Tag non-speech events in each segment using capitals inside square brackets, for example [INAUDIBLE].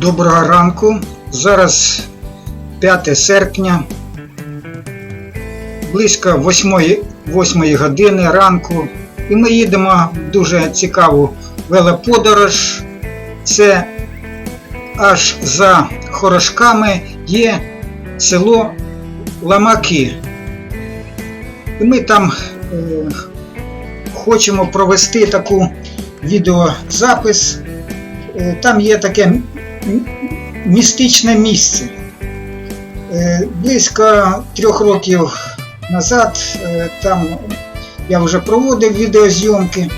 Доброго ранку. Зараз 5 серпня. Близько 8, 8 години ранку. І ми їдемо в дуже цікаву велоподорож. Це аж за Хорошками є село Ламаки. І ми там е, хочемо провести таку відеозапис. Е, Там є таке містичне місце. Е, Близько трьох років назад е, там я вже проводив відеозйомки.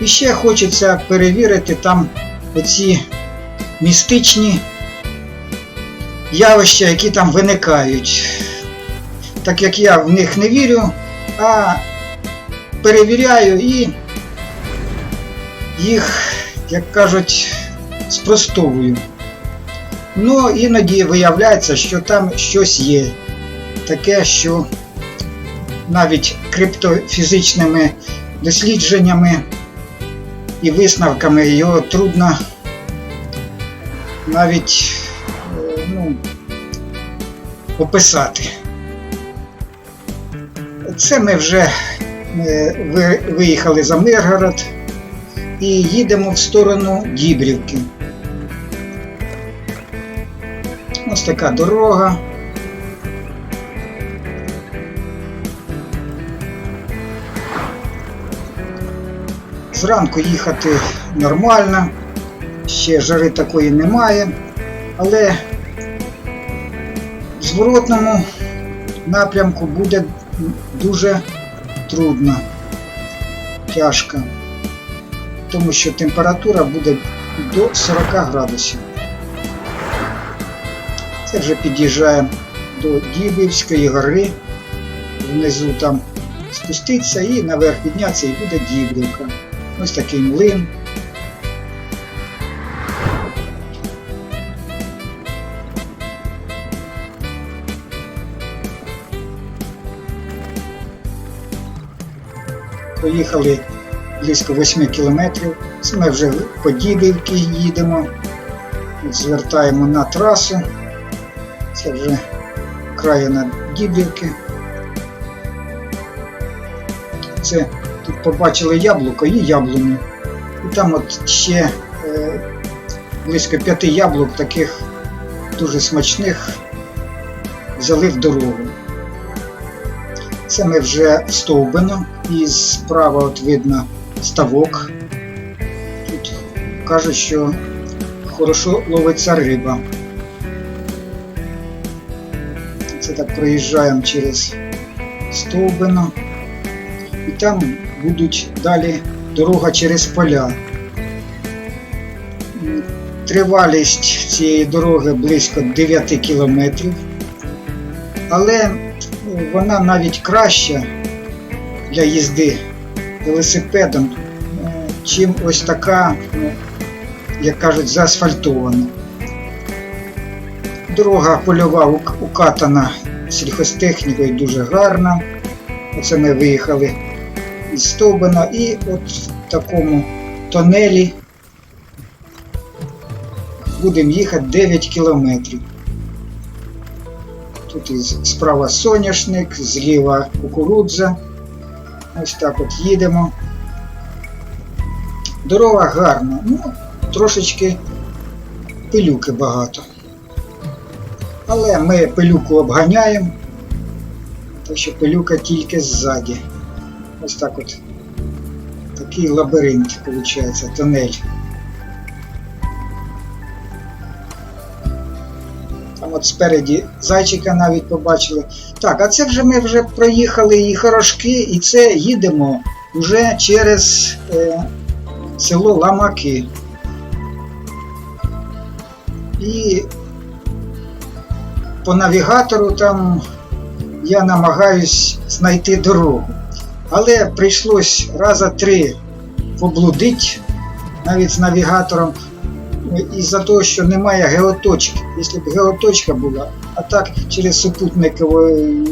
І ще хочеться перевірити там оці містичні явища, які там виникають. Так як я в них не вірю, а перевіряю і їх, як кажуть, спростовую. Ну, іноді виявляється, що там щось є. Таке, що навіть криптофізичними дослідженнями і висновками його трудно навіть ну, описати. Це ми вже е, виїхали за Миргород і їдемо в сторону Дібрівки. Ось така дорога. Зранку їхати нормально, ще жари такої немає, але в зворотному напрямку буде дуже трудно, тяжко, тому що температура буде до 40 градусів. Вже під'їжджаємо до Дібівської гори. Внизу там спуститися і наверх піднятися і буде Дібрівка. Ось такий млин. Поїхали близько 8 кілометрів. Це ми вже по Дібівці їдемо. Звертаємо на трасу. Це вже країна Дібівки. Це тут побачили яблуко і яблуню. І там от ще е, близько п'яти яблук таких дуже смачних взяли в дорогу. Це ми вже Стовбино і справа от видно ставок. Тут кажуть, що хорошо ловиться риба. Це так проїжджаємо через Стовбино. І там будуть далі дорога через поля. Тривалість цієї дороги близько 9 кілометрів, але ну, вона навіть краща для їзди велосипедом, е, чим ось така, ну, як кажуть, заасфальтована. Дорога польова укатана сільхозтехнікою дуже гарна. Оце ми виїхали із Стовбина і от в такому тонелі будемо їхати 9 кілометрів. Тут справа соняшник, зліва кукурудза. Ось так от їдемо. Дорога гарна, ну, трошечки пилюки багато. Але ми пилюку обганяємо, так що пилюка тільки ззаді. Ось так от. Такий лабіринт, виходить, тунель. Там от спереді зайчика навіть побачили. Так, а це вже ми вже проїхали і хорошки, і це їдемо вже через е, село Ламаки. І по навігатору там я намагаюсь знайти дорогу. Але прийшлось раза три поблудить навіть з навігатором із-за того, що немає геоточки. Якщо б геоточка була, а так через супутниковий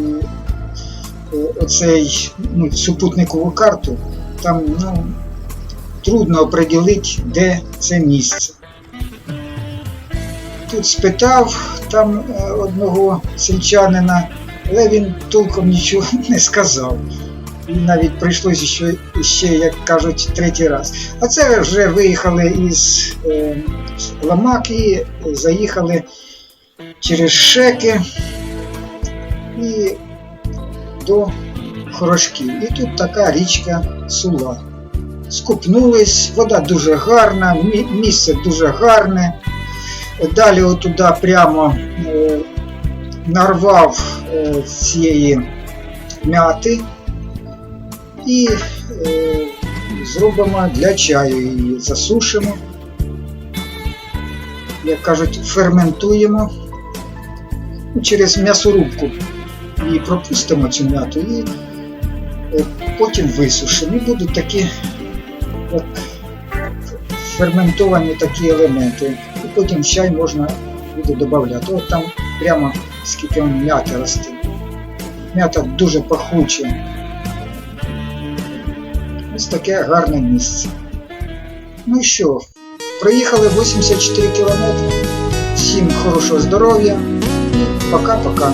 е, оцей, ну, супутникову карту, там ну, трудно определити, де це місце. Тут спитав там е, одного сельчанина, але він толком нічого [LAUGHS] не сказав. І навіть прийшлося ще, ще, як кажуть, третій раз. А це вже виїхали із е, Ламак і заїхали через Шеки і до Хорошків. І тут така річка Сула. Скупнулись, вода дуже гарна, місце дуже гарне. Далі отуда прямо е, нарвав е, цієї м'яти і е, зробимо для чаю її, засушимо, як кажуть, ферментуємо. Ну, через м'ясорубку її пропустимо цю м'яту і потім висушимо. І будуть такі от, ферментовані такі елементи. І потім чай можна буде додати. От там прямо скільки вон м'яти росте. М'ята дуже пахуча. Ось таке гарне місце. Ну і що, проїхали 84 кілометри. Всім хорошого здоров'я і пока-пока.